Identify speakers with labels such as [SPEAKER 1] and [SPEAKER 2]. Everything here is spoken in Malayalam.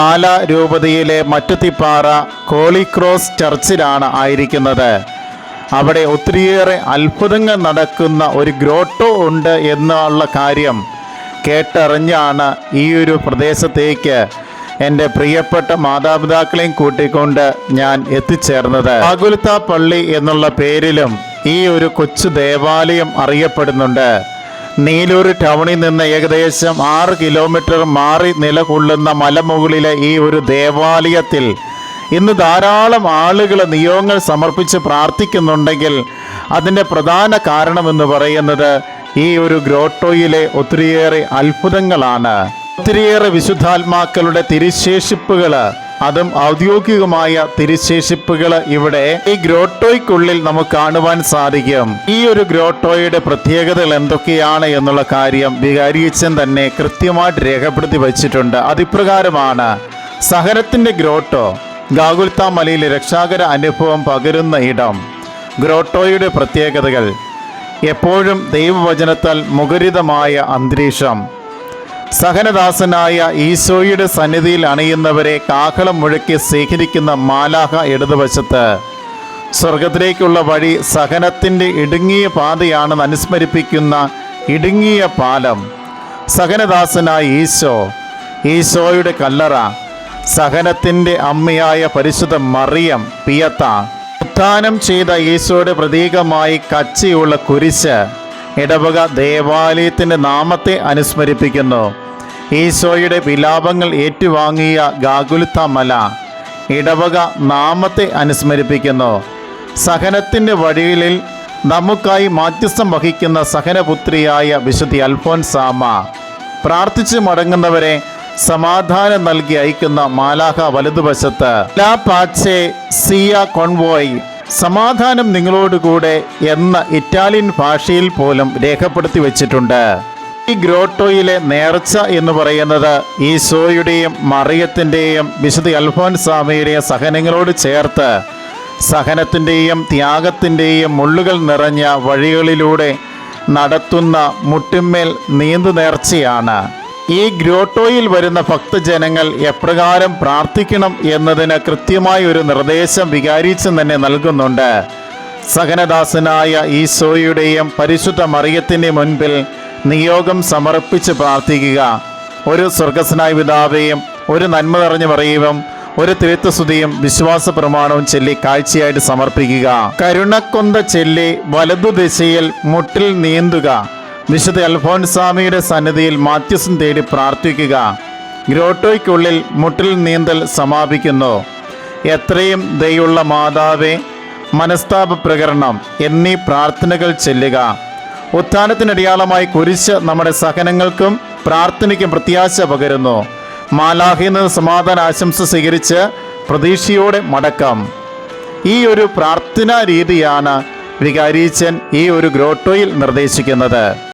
[SPEAKER 1] പാല രൂപതയിലെ മറ്റുത്തിപ്പാറ കോളിക്രോസ് ചർച്ചിലാണ് ആയിരിക്കുന്നത്. അവിടെ ഒത്തിരിയേറെ അത്ഭുതങ്ങൾ നടക്കുന്ന ഒരു ഗ്രോട്ടോ ഉണ്ട് എന്നുള്ള കാര്യം കേട്ടറിഞ്ഞാണ് ഈ ഒരു പ്രദേശത്തേക്ക് എന്റെ പ്രിയപ്പെട്ട മാതാപിതാക്കളെയും കൂട്ടിക്കൊണ്ട് ഞാൻ എത്തിച്ചേർന്നത്. ആകുലത്ത പള്ളി എന്നുള്ള പേരിലും ഈ ഒരു കൊച്ചു ദേവാലയം അറിയപ്പെടുന്നുണ്ട്. നീലൂർ ടൗണിൽ നിന്ന് ഏകദേശം ആറ് കിലോമീറ്റർ മാറി നിലകൊള്ളുന്ന മലമുകളിലെ ഈ ഒരു ദേവാലയത്തിൽ ഇന്ന് ധാരാളം ആളുകൾ നിയോഗങ്ങൾ സമർപ്പിച്ച് പ്രാർത്ഥിക്കുന്നുണ്ടെങ്കിൽ അതിന്റെ പ്രധാന കാരണമെന്ന് പറയുന്നത് ഈ ഒരു ഗ്രോട്ടോയിലെ ഒത്തിരിയേറെ അത്ഭുതങ്ങളാണ്. ഒത്തിരിയേറെ വിശുദ്ധാത്മാക്കളുടെ തിരുശേഷിപ്പുകൾ അതും ഔദ്യോഗികമായ തിരിശേഷിപ്പുകൾ ഇവിടെ ഈ ഗ്രോട്ടോയ്ക്കുള്ളിൽ നമുക്ക് കാണുവാൻ സാധിക്കും. ഈ ഒരു ഗ്രോട്ടോയുടെ പ്രത്യേകതകൾ എന്തൊക്കെയാണ് എന്നുള്ള കാര്യം വികാരിയച്ചൻ തന്നെ കൃത്യമായിട്ട് രേഖപ്പെടുത്തി വച്ചിട്ടുണ്ട്. അതിപ്രകാരമാണ് സഹനത്തിന്റെ ഗ്രോട്ടോ ഗാഗുൽത്ത മലയിലെ രക്ഷാകര അനുഭവം പകരുന്ന ഇടം ഗ്രോട്ടോയുടെ പ്രത്യേകതകൾ എപ്പോഴും ദൈവവചനത്താൽ മുഖരിതമായ അന്തരീക്ഷം സഹനദാസനായ ഈശോയുടെ സന്നിധിയിൽ അണിയുന്നവരെ കാഹളം മുഴക്കി സ്വീകരിക്കുന്ന മാലാഹ ഇടതുവശത്ത്. സ്വർഗത്തിലേക്കുള്ള വഴി സഹനത്തിന്റെ ഇടുങ്ങിയ പാതയാണെന്ന് അനുസ്മരിപ്പിക്കുന്ന ഇടുങ്ങിയ പാലം. സഹനദാസനായ ഈശോ ഈശോയുടെ കല്ലറ. സഹനത്തിന്റെ അമ്മയായ പരിശുദ്ധ മറിയം പിയത്ത. ഉത്ഥാനം ചെയ്ത ഈശോയുടെ പ്രതീകമായി കച്ചിയുള്ള കുരിശ്. ഇടവക ദേവാലയത്തിന്റെ നാമത്തെ അനുസ്മരിപ്പിക്കുന്നു. ഈശോയുടെ വിലാപങ്ങൾ ഏറ്റുവാങ്ങിയ ഗാകുലുത്ത മല ഇടവക നാമത്തെ അനുസ്മരിപ്പിക്കുന്നു. സഹനത്തിന്റെ വഴികളിൽ നമുക്കായി മാധ്യസ്ഥം വഹിക്കുന്ന സഹനപുത്രിയായ വിശുദ്ധി അൽഫോൻസാമ. പ്രാർത്ഥിച്ചു മടങ്ങുന്നവരെ സമാധാനം നൽകി അയക്കുന്ന മാലാഹ വലതുവശത്ത്. ലാ പാച്ചെ സിയ കോൺവോയ്. സമാധാനം നിങ്ങളോടുകൂടെ എന്ന ഇറ്റാലിയൻ ഭാഷയിൽ പോലും രേഖപ്പെടുത്തി വച്ചിട്ടുണ്ട്. ഈ ഗ്രോട്ടോയിലെ നേർച്ച എന്ന് പറയുന്നത് ഈശോയുടെയും മറിയത്തിന്റെയും വിശുദ്ധ അൽഫോൻസാമയുടെയും സഹനങ്ങളോട് ചേർത്ത് സഹനത്തിന്റെയും ത്യാഗത്തിന്റെയും മുള്ളുകൾ നിറഞ്ഞ വഴികളിലൂടെ നടത്തുന്ന മുട്ടിന്മേൽ നീന്തു നേർച്ചയാണ്. ഈ ഗ്രോട്ടോയിൽ വരുന്ന ഭക്തജനങ്ങൾ എപ്രകാരം പ്രാർത്ഥിക്കണം എന്നതിന് കൃത്യമായ ഒരു നിർദ്ദേശം വികാരിച്ചും തന്നെ നൽകുന്നുണ്ട്. സഹനദാസനായ ഈശോയുടെയും പരിശുദ്ധ മറിയത്തിന്റെ മുൻപിൽ നിയോഗം സമർപ്പിച്ച് പ്രാർത്ഥിക്കുക. ഒരു സ്വർഗസ്നായ പിതാവേയും ഒരു നന്മ നിറഞ്ഞ പറയുവും ഒരു തിരുത്തസ്തുതിയും വിശ്വാസ പ്രമാണവും ചൊല്ലി കാഴ്ചയായിട്ട് സമർപ്പിക്കുക. കരുണക്കൊന്ത ചൊല്ലി വലതു ദിശയിൽ മുട്ടിൽ നീന്തുക. വിശുദ്ധ അൽഫോൻസ്വാമിയുടെ സന്നിധിയിൽ മാത്യസും തേടി പ്രാർത്ഥിക്കുക. ഗ്രോട്ടോയ്ക്കുള്ളിൽ മുട്ടിൽ നീന്തൽ സമാപിക്കുന്നു. എത്രയും ദയുള്ള മാതാവേ മനസ്താപ പ്രകരണം എന്നീ പ്രാർത്ഥനകൾ ചെല്ലുക. ഉത്ഥാനത്തിനടിയാളമായി കുരിശ് നമ്മുടെ സഹനങ്ങൾക്കും പ്രാർത്ഥനയ്ക്കും പ്രത്യാശ പകരുന്നു. മാലാഹിൽ നിന്ന് സമാധാന ആശംസ സ്വീകരിച്ച് പ്രതീക്ഷയോടെ മടക്കാം. ഈ ഒരു പ്രാർത്ഥനാ രീതിയാണ് വികാരീച്ചൻ ഈ ഒരു ഗ്രോട്ടോയിൽ നിർദ്ദേശിക്കുന്നത്.